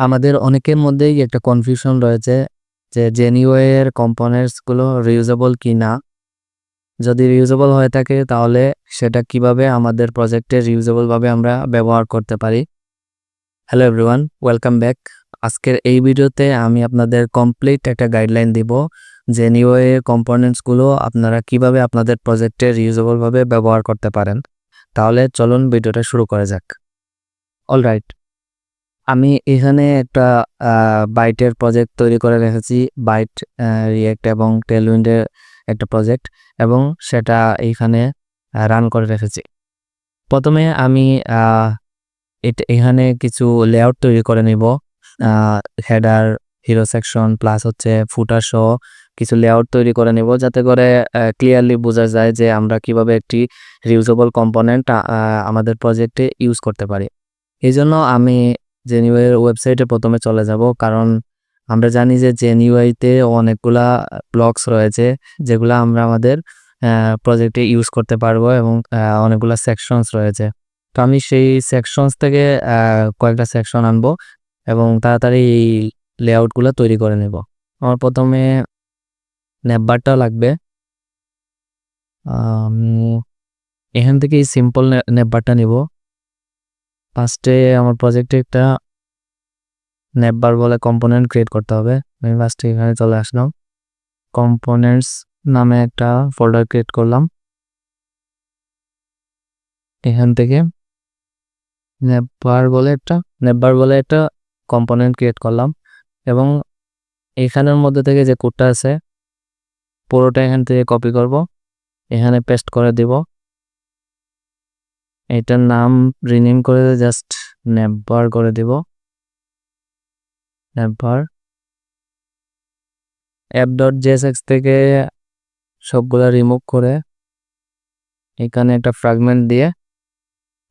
আমাদের অনেকের মধ্যেই একটা কনফিউশন রয়েছে যে জেনিওয়ের কম্পোনেন্টসগুলো রিউজেবল কি না যদি রিউজেবল হয়ে থাকে তাহলে সেটা কীভাবে আমাদের প্রজেক্টে রিউজেবলভাবে আমরা ব্যবহার করতে পারি? হ্যালো এভরিওয়ান ওয়েলকাম ব্যাক আজকের এই ভিডিওতে আমি আপনাদের কমপ্লিট একটা গাইডলাইন দিব জেনিওয়ে এর কম্পোনেন্টস আপনারা কীভাবে আপনাদের প্রজেক্টে রিউজেবলভাবে ব্যবহার করতে পারেন। তাহলে চলুন ভিডিওটা শুরু করা যাক। অলরাইট আমি এখানে একটা বাইটের প্রজেক্ট তৈরি করে রেখেছি। বাইট রিয়েক্ট এবং টেলউইন্ডের একটা প্রজেক্ট এবং সেটা এইখানে রান করে রেখেছি। প্রথমে আমি এটা, এখানে কিছু লেআউট তৈরি করে নিব। হেডার হিরো সেকশন প্লাস হচ্ছে ফুটার সহ কিছু লেআউট তৈরি করে নিব যাতে করে ক্লিয়ারলি বোঝা যায় যে আমরা কীভাবে একটি রিউজেবল কম্পোনেন্ট আমাদের প্রজেক্টে ইউজ করতে পারি। এই জন্য আমি জেনিওয়ের ওয়েবসাইটে প্রথমে চলে যাব। কারণ আমরা জানি যে জেনিওয়াইতে অনেকগুলা ব্লগস রয়েছে, যেগুলো আমরা আমাদের প্রজেক্টে ইউজ করতে পারব এবং অনেকগুলা সেকশনস রয়েছে। তো আমি সেই সেকশনস থেকে কয়েকটা সেকশন আনব এবং তাড়াতাড়ি এই লেআউটগুলো তৈরি করে নেব। আমার প্রথমে নেববারটা লাগবে। এখান থেকে সিম্পল নেববারটা নিব। ফার্স্টে আমার প্রজেক্টে একটা নেববার বলে কম্পোনেন্ট ক্রিয়েট করতে হবে। আমি ফার্স্টে এখানে চলে আসলাম। কম্পোনেন্টস নামে একটা ফোল্ডার ক্রিয়েট করলাম। এখান থেকে নেববার বলে একটা নেববার বলে একটা কম্পোনেন্ট ক্রিয়েট করলাম। এবং এখানের মধ্যে থেকে যে কোডটা আছে, পুরোটা এখান থেকে কপি করব। এখানে পেস্ট করে দিব। এটার নাম রিনেম করে জাস্ট নেববার করে দিব। নেববার অ্যাপ ডট জেএসএক্স থেকে সবগুলা রিমুভ করে এখানে একটা ফ্র্যাগমেন্ট দিয়ে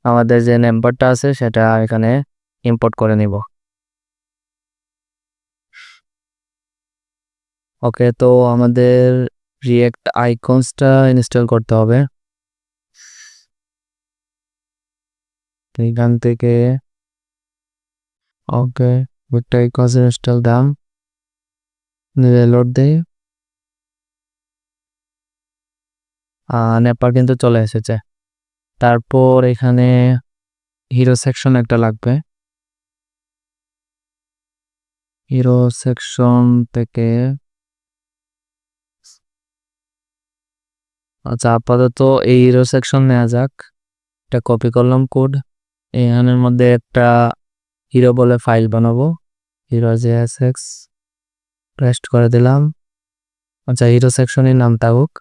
আমাদের যে নেম্বারটা আছে সেটা এখানে ইম্পোর্ট করে নিব। ওকে, তো আমাদের রিয়েক্ট আইকনসটা ইনস্টল করতে হবে। এখান থেকে। ওকে, একটা আইকনস ইনস্টল দাম। লোড দেই। নেপার কিন্তু চলে এসেছে। তারপর এখানে হিরো সেকশন একটা লাগবে। হিরো সেকশন থেকে আচ্ছা আপাতত এই হিরো সেকশন নেওয়া যাক। এটা কপি করলাম কোড। এখানের মধ্যে একটা হিরো বলে ফাইল বানাবো। Hero J S X paste করে দিলাম। আচ্ছা হিরো সেকশনের নাম থাকুক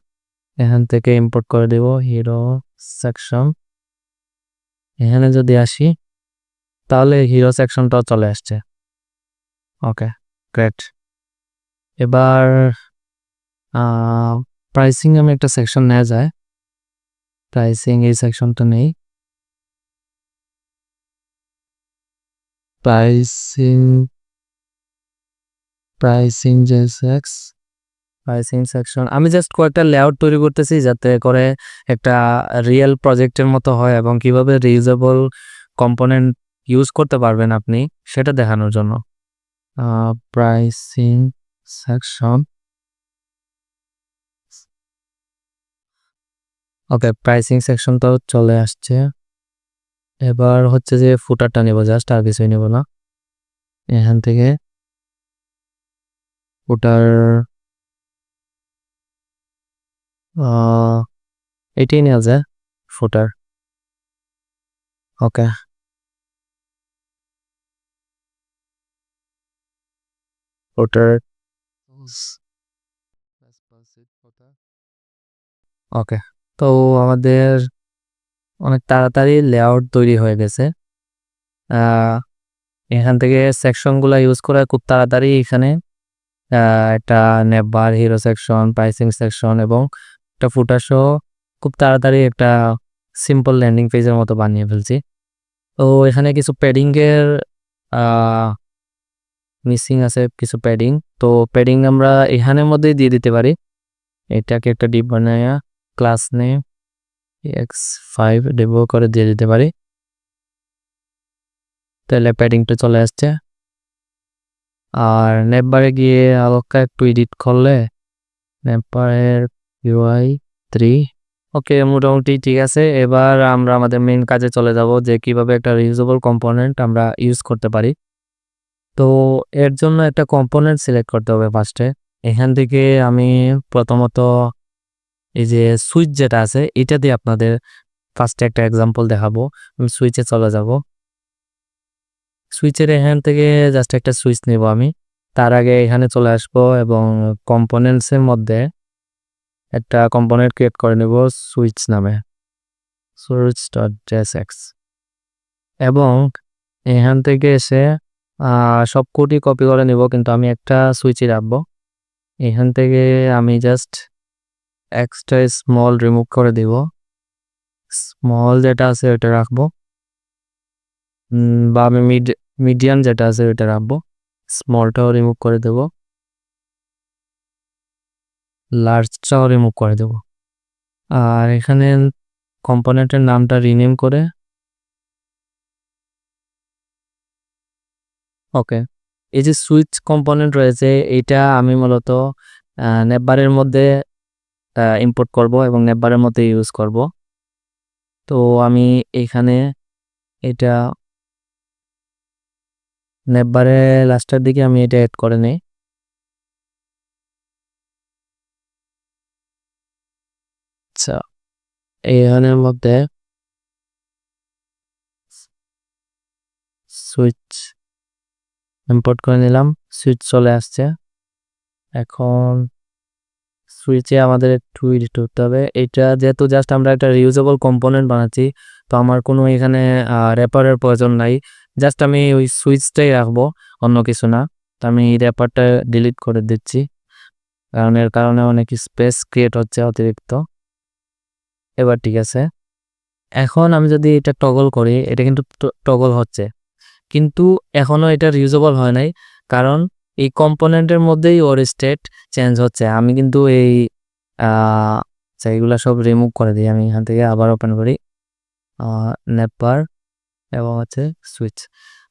এখান থেকে ইম্পোর্ট করে দেব হিরো সেকশন এখানে যদি আসি, তাহলে হিরো সেকশনটাও চলে আসছে। ওকে গ্রেট এবার প্রাইসিং আমি একটা সেকশন নেওয়া যায়। প্রাইসিং এই সেকশনটা নেই। Pricing pricing JSX pricing section আমি জাস্ট কয়েকটা লেআউট তৈরি করতেছি যাতে করে একটা রিয়েল প্রজেক্টের মতো হয় এবং কীভাবে রিউজেবল কম্পোনেন্ট ইউজ করতে পারবেন আপনি সেটা দেখানোর জন্য। Pricing section okay pricing section তো চলে আসছে। এবার হচ্ছে যে ফুটারটা নেব জাস্ট আর কিছুই নেব না। এখান থেকে ফুটার এটাই নেওয়া যায়, ফুটার। ওকে। ফুটার, ওকে। তো আমাদের অনেক তাড়াতাড়ি লেআউট তৈরি হয়ে গেছে। এখান থেকে সেকশনগুলো ইউজ করে খুব তাড়াতাড়ি। এখানে একটা নেবার হিরো সেকশন প্রাইসিং সেকশন এবং একটা ফুটার সহ খুব তাড়াতাড়ি একটা সিম্পল ল্যান্ডিং পেজের মতো বানিয়ে ফেলছি। তো এখানে কিছু প্যাডিংয়ের মিসিং আছে কিছু প্যাডিং তো প্যাডিং আমরা এখানের মধ্যেই দিয়ে দিতে পারি। এটাকে একটা ডিপ বানায়া ক্লাস নেম এক্স ফাইভ ডেভো করে দিয়ে দিতে পারি। তাহলে প্যাডিংটা চলে আসছে। আর নেটবারে গিয়ে হালকা একটু এডিট করলে নেটবারের ইউআই থ্রি ওকে মোটামুটি ঠিক আছে। এবার আমরা আমাদের মেন কাজে চলে যাব যে কীভাবে একটা রিউজেবল কম্পোনেন্ট আমরা ইউজ করতে পারি। তো এর জন্য একটা কম্পোনেন্ট সিলেক্ট করতে হবে ফার্স্টে এখান থেকে আমি প্রথমত এই যে সুইচ যেটা আছে, এটা দিয়ে আপনাদের ফার্স্টে একটা এক্সাম্পল দেখাবো। আমি সুইচে চলে যাব। সুইচের এখান থেকে জাস্ট একটা সুইচ নেব আমি। তার আগে এখানে চলে আসব এবং কম্পোনেন্টসের মধ্যে একটা কম্পোনেন্ট ক্রিয়েট করে নেব সুইচ নামে। সুইচ ডট এক্স এবং এখান থেকে এসে সব কোটি কপি করে নেব, কিন্তু আমি একটা সুইচই রাখব। এখান থেকে আমি জাস্ট এক্সট্রা স্মল রিমুভ করে দিব। স্মল যেটা আছে ওটা রাখব। বা আমি মিড মিডিয়াম যেটা আছে ওটা রাখব। স্মলটাও রিমুভ করে দেব। লার্জটাও রিমুভ করে দেব। আর এখানে কম্পোনেন্টের নামটা রিনেম করে। ওকে, এই যে সুইচ কম্পোনেন্ট রয়েছে, এইটা আমি মূলত নেটবারের মধ্যে ইম্পোর্ট করব এবং নেববারের মধ্যে ইউজ করব। তো আমি এখানে এটা নেটবারে লাস্টের দিকে আমি এটা অ্যাড করে নিই। আচ্ছা মধ্যে সুইচ ইম্পোর্ট করে নিলাম। সুইচ চলে আসছে। এখন সুইচে আমাদের একটু এডিট করতে হবে। এটা যেহেতু জাস্ট আমরা একটা রিউজেবল কম্পোনেন্ট বানাচ্ছি, তো আমার কোনো এখানে র্যাপারের প্রয়োজন নাই। জাস্ট আমি ওই সুইচটাই রাখব, অন্য কিছু না। তো আমি এই র্যাপারটা ডিলিট করে দিচ্ছি। কারণ এর কারণে অনেক স্পেস ক্রিয়েট হচ্ছে অতিরিক্ত। এবার ঠিক আছে। এখন আমি যদি এটা টগল করি, এটা কিন্তু টগল হচ্ছে। কিন্তু এখনও এটা রিউজেবল হয় নাই। কারণ এই কম্পোনেন্টের মধ্যেই ওর স্টেট চেঞ্জ হচ্ছে। আমি কিন্তু এই সেইগুলো সব রিমুভ করে দিই। আমি এখান থেকে আবার ওপেন করি। নেপার এবং হচ্ছে সুইচ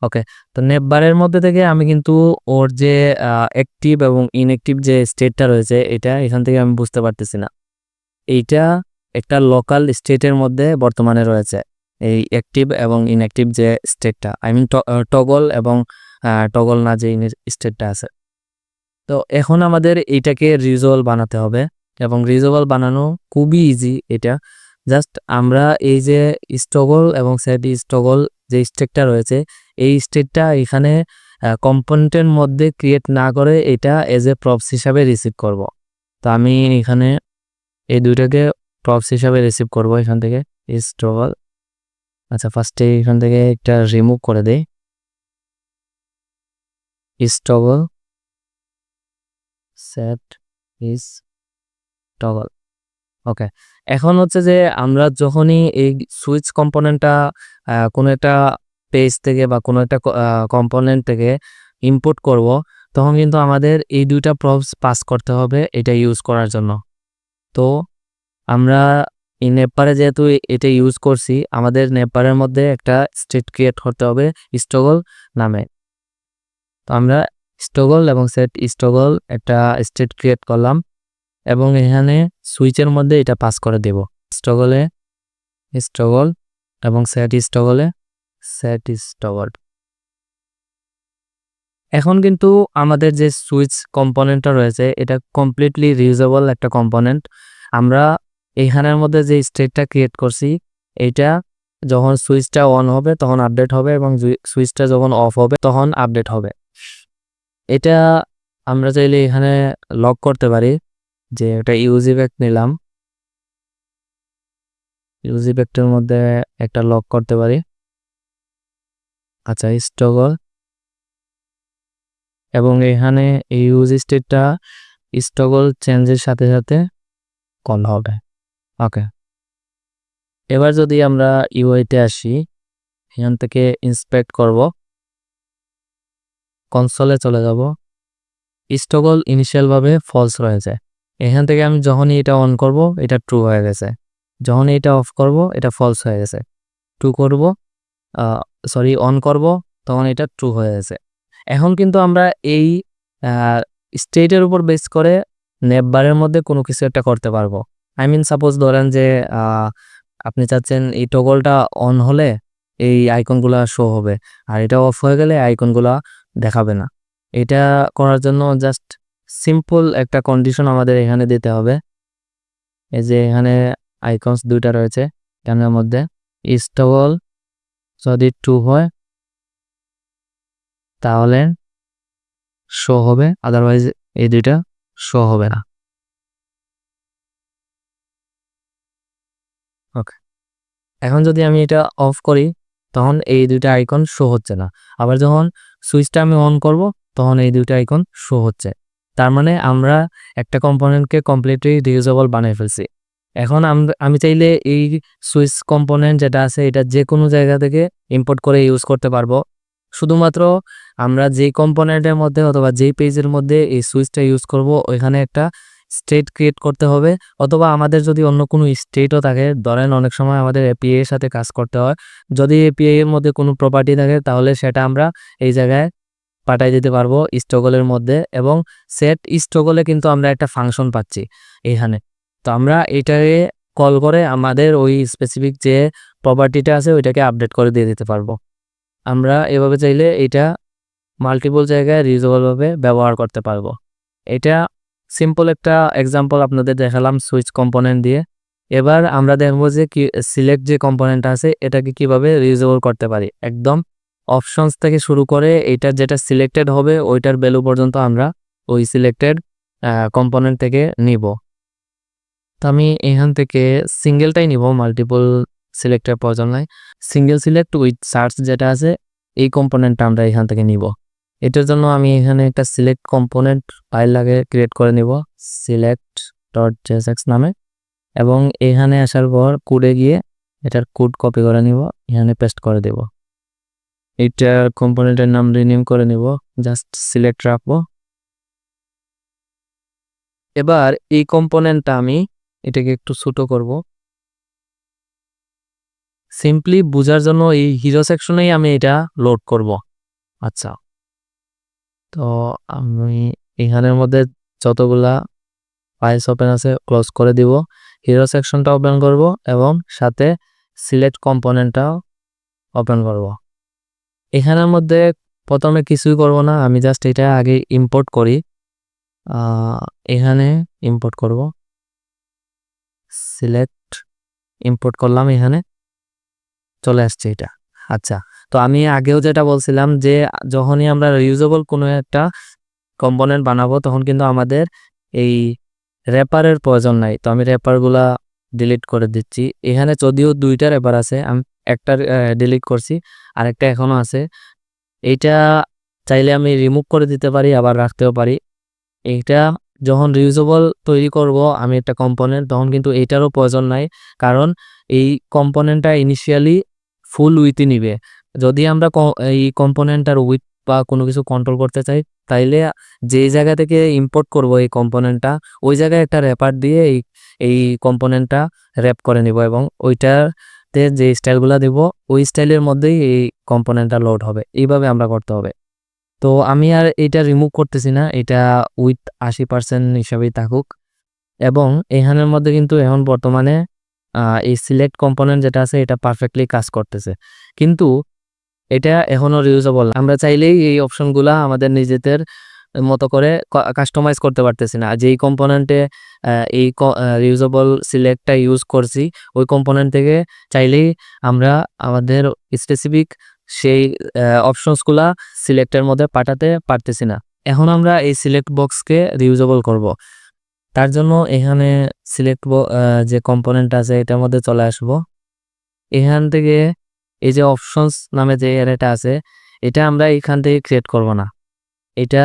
ওকে তো নেপবারের মধ্যে থেকে আমি কিন্তু ওর যে অ্যাক্টিভ এবং ইনঅ্যাক্টিভ যে স্টেটটা রয়েছে, এটা এখান থেকে আমি বুঝতে পারতেছি না। এইটা একটা লোকাল স্টেটের মধ্যে বর্তমানে রয়েছে। এই অ্যাক্টিভ এবং ইনঅ্যাক্টিভ যে স্টেটটা আই মিন টগল এবং টগল না যে স্টেটটা আছে। তো এখন আমাদের এইটাকে রিজল বানাতে হবে এবং রিজল বানানো খুবই ইজি এটা। জাস্ট আমরা এই যে স্টগল এবং সেট স্টগল যে স্টেটটা রয়েছে, এই স্টেটটা এখানে কম্পোনেন্টের মধ্যে ক্রিয়েট না করে এটা এজ এ প্রপস হিসাবে রিসিভ করব। তো আমি এখানে এই দুইটাকে প্রপস হিসাবে রিসিভ করব এখান থেকে স্টগল আচ্ছা ফার্স্টে এখান থেকে একটা রিমুভ করে দেই। Toggle set is toggle okay এখন হচ্ছে যে আমরা যখনই এই সুইচ কম্পোনেন্টটা কোনো একটা পেজ থেকে বা কোনো একটা কম্পোনেন্ট থেকে ইম্পোর্ট করব, তখন কিন্তু আমাদের এই দুইটা প্রবস পাস করতে হবে এটা ইউজ করার জন্য। তো আমরা এই নেপারে যেহেতু এটা ইউজ করছি, আমাদের নেপারের মধ্যে একটা স্টেট ক্রিয়েট করতে হবে স্টগল নামে। তো আমরা স্টগল এবং সেট স্টগল একটা স্টেট ক্রিয়েট করলাম এবং এখানে সুইচের মধ্যে এটা পাস করে দেব। স্টগলে স্টগল এবং সেট স্টগলে সেট স্টগল এখন কিন্তু আমাদের যে সুইচ কম্পোনেন্টটা রয়েছে, এটা কমপ্লিটলি রিউজেবল একটা কম্পোনেন্ট আমরা এইখানের মধ্যে যে স্টেটটা ক্রিয়েট করছি, এটা যখন সুইচটা অন হবে, তখন আপডেট হবে এবং সুইচটা যখন অফ হবে, তখন আপডেট হবে। এটা আমরা চাইলে এখানে লক করতে পারি যে এটা ইউজি ব্যাক নিলাম। ইউজি ব্যাকটার মধ্যে একটা লক করতে পারি। আচ্ছা স্টগল এবং এখানে এই ইউজ স্টেটটা স্টগল চেঞ্জের সাথে সাথে কল হবে। ওকে এবার যদি আমরা ইউআইতে আসি, এখান থেকে ইন্সপেক্ট করব। কনসোলে চলে যাব। স্টগল ইনিশিয়ালভাবে ফলস রয়েছে এখান থেকে আমি যখনই এটা অন করব, এটা ট্রু হয়ে গেছে। যখনই এটা অফ করব, এটা ফলস হয়ে গেছে। ট্রু করব সরি অন করব, তখন এটা ট্রু হয়ে গেছে। এখন কিন্তু আমরা এই স্টেটের উপর বেস করে নেপবারের মধ্যে কোনো কিছু একটা করতে পারব। আই মিন সাপোজ ধরেন যে আপনি চাচ্ছেন এই টগলটা অন হলে এই আইকনগুলা শো হবে। আর এটা অফ হয়ে গেলে আইকনগুলা দেখাবে না। এটা করার জন্য জাস্ট সিম্পল একটা কন্ডিশন আমাদের এখানে দিতে হবে। এই যে এখানে আইকনস দুইটা রয়েছে এখানের মধ্যে। ইস্টগল যদি টু হয়, তাহলে শো হবে আদারওয়াইজ এই দুইটা শো হবে না। ওকে এখন যদি আমি এটা অফ করি তখন এই দুইটা আইকন শো হচ্ছে না। আবার যখন সুইচটা আমি অন করব, তখন এই দুইটা আইকন শো হচ্ছে। তার মানে আমরা একটা কম্পোনেন্টকে কমপ্লিটলি রিউজেবল বানিয়ে ফেলছি। এখন আমি চাইলে এই সুইচ কম্পোনেন্ট যেটা আছে, এটা যে কোনো জায়গা থেকে ইম্পোর্ট করে ইউজ করতে পারব। শুধুমাত্র আমরা যেই কম্পোনেন্টের মধ্যে অথবা যেই পেজের মধ্যে এই সুইচটা ইউজ করব, ওইখানে একটা স্টেট ক্রিয়েট করতে হবে, অথবা আমাদের যদি অন্য কোনো স্টেটও থাকে, ধরেন অনেক সময় আমাদের এপিআই এর সাথে কাজ করতে হয়, যদি এপিআই এর মধ্যে কোনো প্রপার্টি থাকে, তাহলে সেটা আমরা এই জায়গায় পাঠাই দিতে পারব স্টগলের মধ্যে, এবং সেট স্টগলে কিন্তু আমরা একটা ফাংশন পাচ্ছি এইখানে তো আমরা এটাকে কল করে আমাদের ওই স্পেসিফিক যে প্রপার্টিটা আছে, ওইটাকে আপডেট করে দিয়ে দিতে পারব। আমরা এভাবে চাইলে এটা মাল্টিপল জায়গায় রিউজেবলভাবে ব্যবহার করতে পারব। এটা সিম্পল একটা এক্সাম্পল আপনাদের দেখালাম সুইচ কম্পোনেন্ট দিয়ে। এবার আমরা দেখব যে কি সিলেক্ট যে কম্পোনেন্ট আছে, এটাকে কীভাবে রিউজেবল করতে পারি। একদম অপশনস থেকে শুরু করে এইটার যেটা সিলেক্টেড হবে, ওইটার ভ্যালু পর্যন্ত আমরা ওই সিলেক্টেড কম্পোনেন্ট থেকে নিব। তো আমি এখান থেকে সিঙ্গেলটাই নিব মাল্টিপল সিলেক্টের প্রয়োজন নাই সিঙ্গেল সিলেক্ট উইথ সার্চ যেটা আছে, এই কম্পোনেন্টটা আমরা এখান থেকে নিব। এটার জন্য আমি এখানে একটা সিলেক্ট কম্পোনেন্ট ফাইল লাগে ক্রিয়েট করে নিব সিলেক্ট ডট জেসএক্স নামে। এবং এখানে আসার পর কোডে গিয়ে এটার কোড কপি করে নিব, এখানে পেস্ট করে দেব। এইটার কম্পোনেন্টের নাম রিনেম করে নিব জাস্ট সিলেক্ট রাখব। এবার এই কম্পোনেন্টটা আমি এটাকে একটু ছোট করব। সিম্পলি বোঝার জন্য এই হিরো সেকশনেই আমি এটা লোড করব। আচ্ছা। তো আমি এখানের মধ্যে যতগুলা ফাইলস ওপেন আছে ক্লোজ করে দিব। হিরো সেকশনটা ওপেন করব এবং সাথে সিলেক্ট কম্পোনেন্টটাও ওপেন করব। এখানের মধ্যে প্রথমে কিছুই করব না, আমি জাস্ট এটা আগে ইম্পোর্ট করি। এখানে ইম্পোর্ট করব। সিলেক্ট ইম্পোর্ট করলাম এখানে। চলে আসছে এটা। আচ্ছা তো আমি আগেও যেটা বলছিলাম যে, যখনই আমরা রিউজেবল কোনো একটা কম্পোনেন্ট বানাবো, তখন কিন্তু আমাদের এই র্যাপারের প্রয়োজন নাই। তো আমি র্যাপারগুলা ডিলিট করে দিচ্ছি। এখানে যদিও দুইটা র্যাপার আছে, আমি, একটা ডিলিট করছি আর একটা এখনও আছে। এইটা চাইলে আমি রিমুভ করে দিতে পারি, আবার রাখতেও পারি। এইটা যখন রিউজেবল তৈরি করব, আমি একটা কম্পোনেন্ট তখন কিন্তু এইটারও প্রয়োজন নাই। কারণ এই কম্পোনেন্টটা ইনিশিয়ালি ফুল উইথই নিবে। যদি আমরা এই কম্পোনেন্টটার উইথ বা কোনো কিছু কন্ট্রোল করতে চাই, তাইলে যেই জায়গা থেকে ইম্পোর্ট করব এই কম্পোনেন্টটা ওই জায়গায় একটা র্যাপার দিয়ে এই এই কম্পোনেন্টটা র্যাপ করে নিব এবং ওইটাতে যে স্টাইলগুলো দিব, ওই স্টাইলের মধ্যেই এই কম্পোনেন্টটা লোড হবে। এইভাবে আমরা করতে হবে। তো আমি আর এটা রিমুভ করতেছি না, এটা উইথ আশি পার্সেন্ট হিসাবেই থাকুক। এবং এখানের মধ্যে কিন্তু এখন বর্তমানে এই সিলেক্ট কম্পোনেন্ট যেটা আছে, এটা পারফেক্টলি কাজ করতেছে। কিন্তু এটা এখনও রিউজেবল আমরা চাইলেই এই অপশনগুলা আমাদের নিজেদের মতো করে কাস্টমাইজ করতে পারতেছি না। যেই কম্পোনেন্টে এই রিউজেবল সিলেক্টটা ইউজ করছি, ওই কম্পোনেন্ট থেকে চাইলেই আমরা আমাদের স্পেসিফিক সেই অপশনসগুলা সিলেক্টের মধ্যে পাঠাতে পারতেছি না। এখন আমরা এই সিলেক্ট বক্সকে রিউজেবল করব। তার জন্য এখানে সিলেক্ট যে কম্পোনেন্ট আছে, এটার মধ্যে চলে আসব। এখান থেকে এই যে অপশনস নামে যে অ্যারেটা আছে, এটা আমরা এখান থেকে ক্রিয়েট করব না। এটা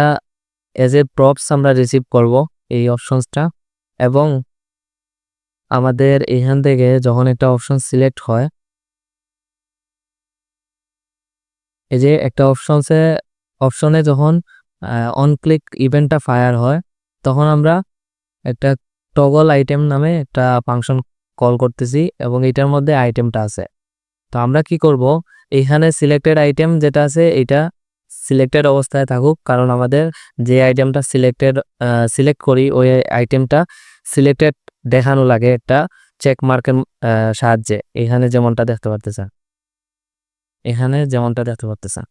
এজ এ প্রপস আমরা রিসিভ করব এই অপশনসটা এবং আমাদের এখান থেকে যখন একটা অপশন সিলেক্ট হয়, এই যে একটা অপশনসে অপশনে যখন অন ক্লিক ইভেন্টটা ফায়ার হয়, তখন আমরা একটা টগল আইটেম নামে একটা ফাংশন কল করতেছি এবং এটার মধ্যে আইটেমটা আছে। তো আমরা কি করব? এখানে সিলেক্টেড আইটেম যেটা আছে এটা সিলেক্টেড অবস্থায় থাকুক। কারণ আমাদের যে আইটেমটা সিলেক্টেড সিলেক্ট করি, ওই আইটেমটা সিলেক্টেড দেখানো লাগে একটা চেক মার্কের সাহায্যে। এখানে যেমনটা দেখতে পারতেছেন। এখানে যেমনটা দেখতে পারতেছেন।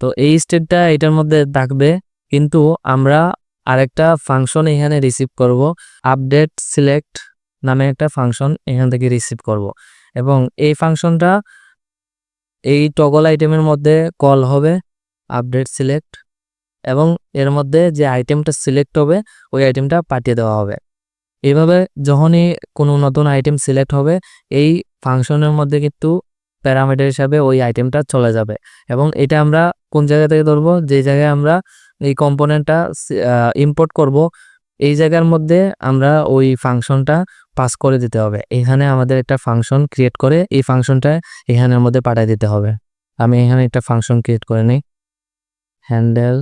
তো এই স্টেটটা এটার মধ্যে থাকবে। কিন্তু আমরা আরেকটা ফাংশন এখানে রিসিভ করব। আপডেট সিলেক্ট নামে একটা ফাংশন এখান থেকে রিসিভ করব। এবং এই ফাংশনটা এই টগল আইটেমের মধ্যে কল হবে আপডেট সিলেক্ট এবং এর মধ্যে যে আইটেমটা সিলেক্ট হবে, ওই আইটেমটা পাঠিয়ে দেওয়া হবে। এইভাবে যখনই কোনো নতুন আইটেম সিলেক্ট হবে, এই ফাংশনের মধ্যে কিন্তু প্যারামিটার হিসাবে ওই আইটেমটা চলে যাবে। এবং এটা আমরা কোন জায়গা থেকে ধরবো? যে জায়গায় আমরা এই কম্পোনেন্টটা ইম্পোর্ট করব এই জায়গার মধ্যে আমরা ওই ফাংশনটা পাস করে দিতে হবে। এখানে আমাদের একটা ফাংশন ক্রিয়েট করে এই ফাংশনটা এখানের মধ্যে পাঠিয়ে দিতে হবে। আমি এখানে একটা ফাংশন ক্রিয়েট করে নিই। Handle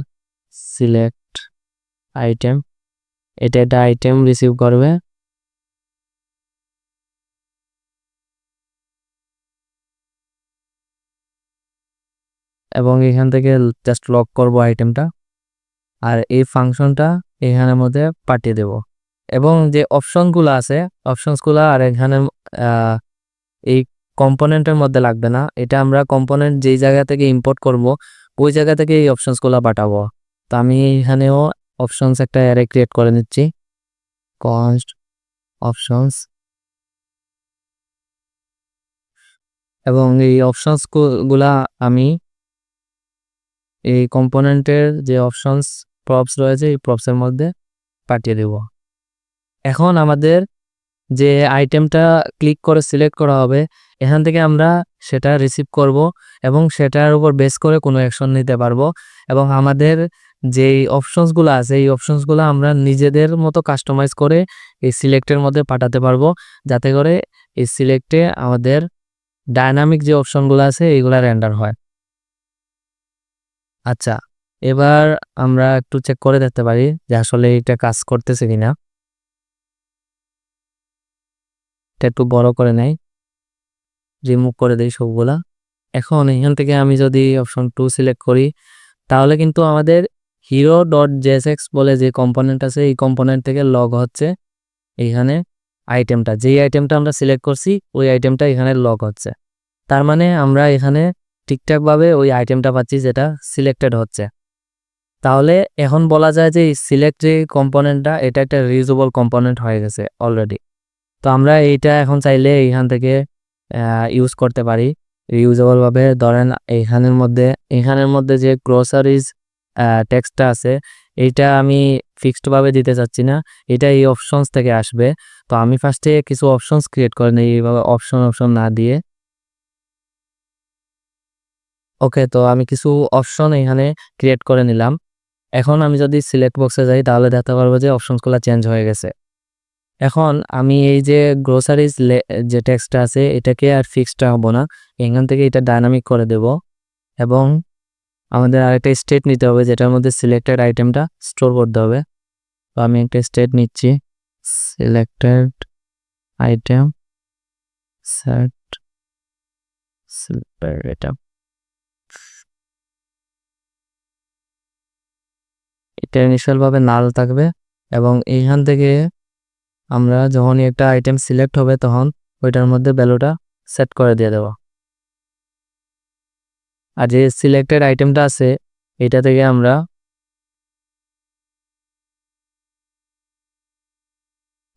select item. এটা একটা আইটেম রিসিভ করবে। এবং এখান থেকে জাস্ট লক করব আইটেমটা। আর এই ফাংশনটা এখানের মধ্যে পাঠিয়ে দেব। এবং যে অপশনগুলো আছে, অপশনসগুলো আর এখানে এই কম্পোনেন্টের মধ্যে লাগবে না। এটা আমরা কম্পোনেন্ট যেই জায়গা থেকে ইম্পোর্ট করব, ওই জায়গা থেকে এই অপশনসগুলো পাঠাবো। তো আমি এখানেও অপশনস একটা অ্যারে ক্রিয়েট করে নিচ্ছি। কস্ট অপশনস এবং এই অপশনসগুলা আমি এই কম্পোনেন্টের যে অপশনস প্রপস রয়েছে, এই প্রপসের মধ্যে পাঠিয়ে দেব। এখন আমাদের যে আইটেমটা ক্লিক করে সিলেক্ট করা হবে, এখান থেকে আমরা সেটা রিসিভ করব এবং সেটার উপর বেস করে কোনো অ্যাকশন নিতে পারব এবং আমাদের যেই অপশনসগুলো আছে, এই অপশনসগুলো আমরা নিজেদের মতো কাস্টমাইজ করে এই সিলেক্টের মধ্যে পাঠাতে পারব যাতে করে এই সিলেক্টে আমাদের ডায়নামিক যে অপশনগুলো আছে, এইগুলা রেন্ডার হয়। আচ্ছা এবার আমরা একটু চেক করে দেখতে পারি যে আসলে এটা কাজ করতেছে কিনা। এটা একটু বড় করে নেই। রিমুভ করে দেই সবগুলা। এখন এখান থেকে আমি যদি অপশন টু সিলেক্ট করি, তাহলে কিন্তু আমাদের হিরো ডট জেএসএক্স বলে যে কম্পোনেন্ট আছে, এই কম্পোনেন্ট থেকে লগ হচ্ছে এইখানে আইটেমটা যেই আইটেমটা আমরা সিলেক্ট করছি, ওই আইটেমটা এখানে লগ হচ্ছে। তার মানে আমরা এখানে ঠিকঠাকভাবে ওই আইটেমটা পাচ্ছি যেটা সিলেক্টেড হচ্ছে। তাহলে এখন বলা যায় যে সিলেক্ট যে কম্পোনেন্টটা এটা একটা রিউজেবল কম্পোনেন্ট হয়ে গেছে অলরেডি তো আমরা এইটা এখন চাইলে এইখান থেকে ইউজ করতে পারি। রিউজেবলভাবে ধরেন এইখানের মধ্যে এখানের মধ্যে যে গ্রোসারিজ টেক্সটটা আছে, এইটা আমি ফিক্সডভাবে দিতে চাচ্ছি না। এটা এই অপশনস থেকে আসবে। তো আমি ফার্স্টে কিছু অপশনস ক্রিয়েট করে নিই, এইভাবে অপশন অপশন না দিয়ে। ওকে তো আমি কিছু অপশন এখানে ক্রিয়েট করে নিলাম। এখন আমি যদি সিলেক্ট বক্সে যাই, তাহলে দেখতে পারব যে অপশনসগুলো চেঞ্জ হয়ে গেছে। এখন আমি এই যে গ্রোসারিজ যে টেক্সটটা আছে, এটাকে আর ফিক্সড রাখব না। এখান থেকে এটা ডায়নামিক করে দেব। এবং আমাদের আরেকটা স্টেট নিতে হবে, যেটার মধ্যে সিলেক্টেড আইটেমটা স্টোর করতে হবে। তো আমি একটা স্টেট নিচ্ছি। সিলেক্টেড আইটেম সেট আইটেম এটা ইনিশিয়ালভাবে নাল থাকবে এবং এইখান থেকে আমরা যখনই একটা আইটেম সিলেক্ট হবে তখন ওইটার মধ্যে ভ্যালুটা সেট করে দিয়ে দেব। আর যে সিলেক্টেড আইটেমটা আছে, এটা থেকে আমরা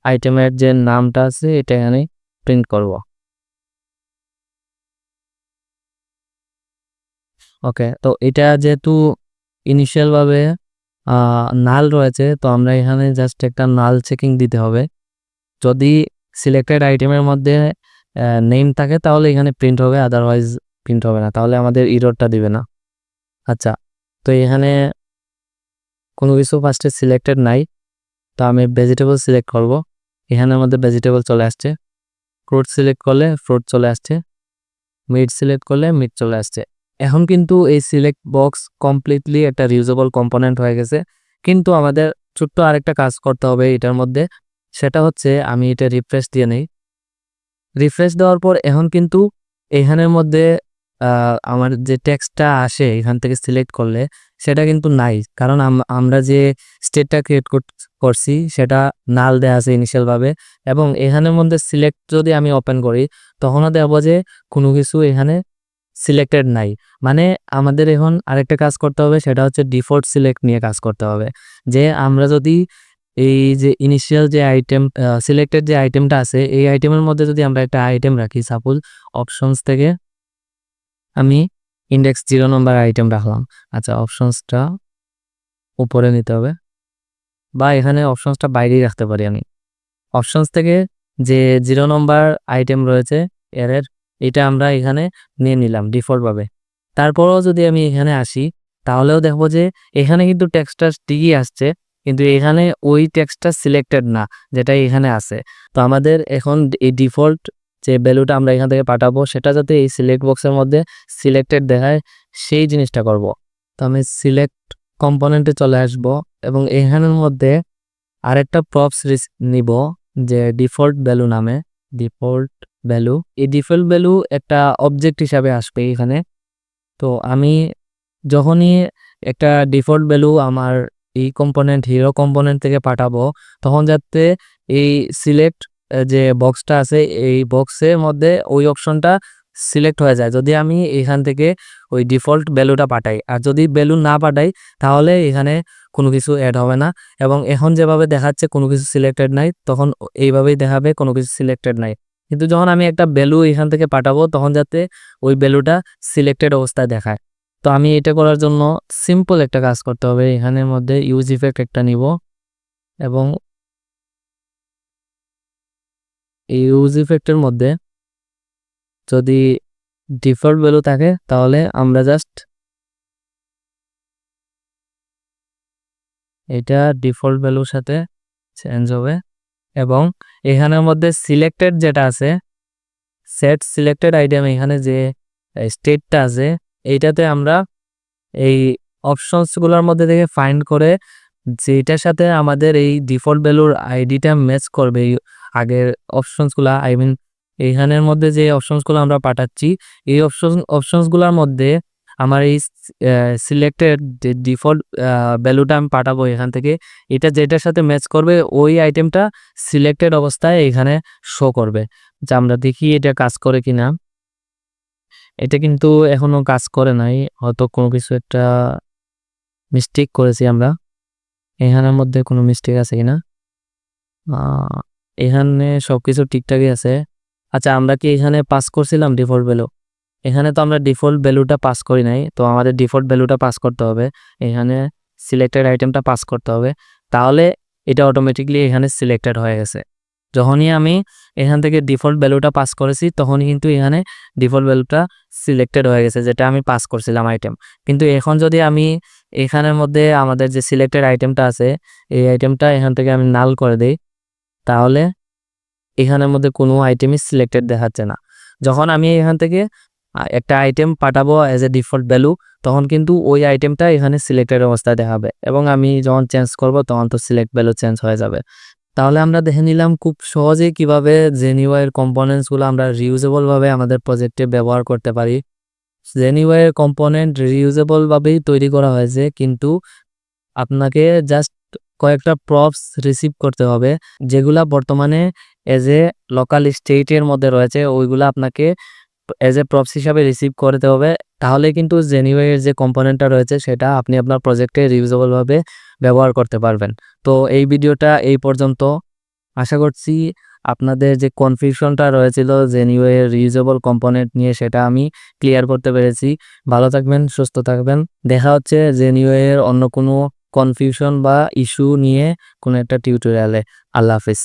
আইটেমের যে নামটা আছে, এটা এখানে প্রিন্ট করব। ওকে তো এটা যেহেতু ইনিশিয়ালভাবে নাল রয়েছে, তো আমরা এখানে জাস্ট একটা নাল চেকিং দিতে হবে। যদি সিলেক্টেড আইটেমের মধ্যে নেম থাকে, তাহলে এখানে প্রিন্ট হবে আদারওয়াইজ প্রিন্ট হবে না, তাহলে আমাদের ইরোরটা দিবে না। আচ্ছা তো এখানে কোনো কিছু ফার্স্টে সিলেক্টেড নাই, তো আমি ভেজিটেবল সিলেক্ট করব। এখানের মধ্যে ভেজিটেবল চলে আসছে। ফ্রুট সিলেক্ট করলে ফ্রুট চলে আসছে মিট সিলেক্ট করলে মিট চলে আসছে। এখন কিন্তু এই সিলেক্ট বক্স কমপ্লিটলি একটা রিউজেবল কম্পোনেন্ট হয়ে গেছে। কিন্তু আমাদের ছোট্ট আরেকটা কাজ করতে হবে এটার মধ্যে, সেটা হচ্ছে আমি এটা রিফ্রেশ দিয়ে নেই। রিফ্রেশ দেওয়ার পর এখন কিন্তু এখানের মধ্যে আমার যে টেক্সটটা আসে এখান থেকে সিলেক্ট করলে সেটা কিন্তু নাই। কারণ আম- আমরা যে স্টেটটা ক্রিয়েট করছি সেটা নাল দেয়া আছে ইনিশিয়ালভাবে এবং এখানের মধ্যে সিলেক্ট যদি আমি ওপেন করি, তখনও দেখব যে কোনো কিছু এখানে সিলেক্টেড নাই। মানে আমাদের এখন আরেকটা কাজ করতে হবে, সেটা হচ্ছে ডিফল্ট সিলেক্ট নিয়ে কাজ করতে হবে। যে আমরা যদি এই যে ইনিশিয়াল যে আইটেম সিলেক্টেড যে আইটেমটা আছে, এই আইটেমের মধ্যে যদি আমরা একটা আইটেম রাখি সাপোজ অপশনস থেকে আমি ইন্ডেক্স জিরো নম্বর আইটেম রাখলাম। আচ্ছা অপশনসটা উপরে নিতে হবে, বা এখানে অপশনসটা বাইরেই রাখতে পারি আমি। অপশনস থেকে যে জিরো নম্বর আইটেম রয়েছে, এর এটা আমরা এখানে নিয়ে নিলাম ডিফল্টভাবে। তারপরেও যদি আমি এখানে আসি, তাহলেও দেখব যে এখানে কিন্তু টেক্সটটা ঠিকই আসছে, কিন্তু এখানে ওই টেক্সটটা সিলেক্টেড না যেটা এখানে আছে। তো আমাদের এখন এই ডিফল্ট যে ভ্যালুটা আমরা এখান থেকে পাঠাবো, সেটা যাতে এই সিলেক্ট বক্সের মধ্যে সিলেক্টেড দেখায়, সেই জিনিসটা করব। তো আমি সিলেক্ট কম্পোনেন্টে চলে আসব এবং এখানের মধ্যে আরেকটা প্রপস নিব যে ডিফল্ট ভ্যালু নামে, ডিফল্ট ভ্যালু এই ডিফল্ট ভ্যালু একটা অবজেক্ট হিসাবে আসবে এখানে। তো আমি যখনই একটা ডিফল্ট ভ্যালু আমার এই কম্পোনেন্ট হিরো কম্পোনেন্ট থেকে পাঠাবো, তখন যাতে এই সিলেক্ট যে বক্সটা আছে, এই বক্সের মধ্যে ওই অপশনটা সিলেক্ট হয়ে যায়। যদি আমি এখান থেকে ওই ডিফল্ট ভ্যালুটা পাঠাই, আর যদি ভ্যালু না পাঠাই, তাহলে এখানে কোনো কিছু অ্যাড হবে না। এবং এখন যেভাবে দেখাচ্ছে, কোনো কিছু সিলেক্টেড নাই, তখন এইভাবেই দেখাবে, কোনো কিছু সিলেক্টেড নাই। কিন্তু যখন আমি একটা ভ্যালু এখান থেকে পাঠাবো, তখন যাতে ওই ভ্যালুটা সিলেক্টেড অবস্থায় দেখায়। তো আমি এটা করার জন্য সিম্পল একটা কাজ করতে হবে। এখানের মধ্যে ইউজ ইফেক্ট একটা নিব এবং এই ইউজ ইফেক্টের মধ্যে যদি ডিফল্ট ভ্যালু থাকে, তাহলে আমরা জাস্ট এটা ডিফল্ট ভ্যালুর সাথে চেঞ্জ হবে। এবং এখানের মধ্যে সিলেক্টেড যেটা আছে সেট সিলেক্টেড আইটেম এখানে যে স্টেটটা আছে, এইটাতে আমরা এই অপশনসগুলোর মধ্যে থেকে ফাইন্ড করে যেটার সাথে আমাদের এই ডিফল্ট ভ্যালুর আইডিটা ম্যাচ করবে, এই আগের অপশনসগুলো আই মিন এইখানের মধ্যে যে অপশনসগুলো আমরা পাঠাচ্ছি, এই অপশন অপশনসগুলোর মধ্যে আমার এই সিলেক্টেড ডিফল্ট ভ্যালুটা আমি পাঠাবো এখান থেকে। এটা যেটার সাথে ম্যাচ করবে, ওই আইটেমটা সিলেক্টেড অবস্থায় এখানে শো করবে। যা আমরা দেখি এটা কাজ করে কিনা। এটা কিন্তু এখনও কাজ করে নাই, হয়তো কোনো কিছু একটা মিস্টেক করেছি আমরা। এখানের মধ্যে কোনো মিস্টেক আছে কিনা? এখানে সবকিছু ঠিকঠাকই আছে। আচ্ছা আমরা কি এখানে পাস করছিলাম ডিফল্ট ভ্যালু এখানে তো আমরা ডিফল্ট ভ্যালুটা পাস করি নাই, তো আমাদের ডিফল্ট ভ্যালুটা পাস করতে হবে। এখানে সিলেক্টেড আইটেমটা পাস করতে হবে। তাহলে এটা অটোমেটিকলি এখানে সিলেক্টেড হয়ে গেছে। যখনই আমি এখান থেকে ডিফল্ট ভ্যালুটা পাস করেছি, তখনই কিন্তু এখানে ডিফল্ট ভ্যালুটা সিলেক্টেড হয়ে গেছে, যেটা আমি পাস করছিলাম আইটেম কিন্তু এখন যদি আমি এখানের মধ্যে আমাদের যে সিলেক্টেড আইটেমটা আছে, এই আইটেমটা এখান থেকে আমি নাল করে দিই, তাহলে এখানের মধ্যে কোনো আইটেমই সিলেক্টেড দেখাচ্ছে না। যখন আমি এখান থেকে একটা আইটেম পাঠাবো অ্যাজ এ ডিফল্ট ভ্যালু তখন কিন্তু ওই আইটেমটা এখানে সিলেক্টেড অবস্থায় দেখাবে। এবং আমি যখন চেঞ্জ করব, তখন তো সিলেক্ট ভ্যালু চেঞ্জ হয়ে যাবে। তাহলে আমরা দেখে নিলাম খুব সহজেই কীভাবে জেনিওয়ার কম্পোনেন্টসগুলো আমরা রিউজেবলভাবে আমাদের প্রজেক্টে ব্যবহার করতে পারি। জেনিওয়ার কম্পোনেন্ট রিউজেবলভাবেই তৈরি করা হয়েছে, কিন্তু আপনাকে জাস্ট কয়েকটা প্রপস রিসিভ করতে হবে, যেগুলা বর্তমানে এজ এ লোকাল স্টেটের মধ্যে রয়েছে, ওইগুলা আপনাকে এজ এ প্রপস হিসাবে রিসিভ করতে হবে। তাহলে কিন্তু জেনিওয়ের যে কম্পোনেন্টটা রয়েছে, সেটা আপনি আপনার প্রজেক্টে রিউজেবল ভাবে ব্যবহার করতে পারবেন। তো এই ভিডিওটা এই পর্যন্ত। আশা করছি আপনাদের যে কনফিউশনটা রয়েছিল জেনিওয়ের রিউজেবল কম্পোনেন্ট নিয়ে, সেটা আমি ক্লিয়ার করতে পেরেছি। ভালো থাকবেন, সুস্থ থাকবেন। দেখা হচ্ছে জেনিওয়ের অন্য কোনো কনফিউশন বা ইস্যু নিয়ে কোনো একটা টিউটোরিয়ালে আল্লাহ হাফিজ।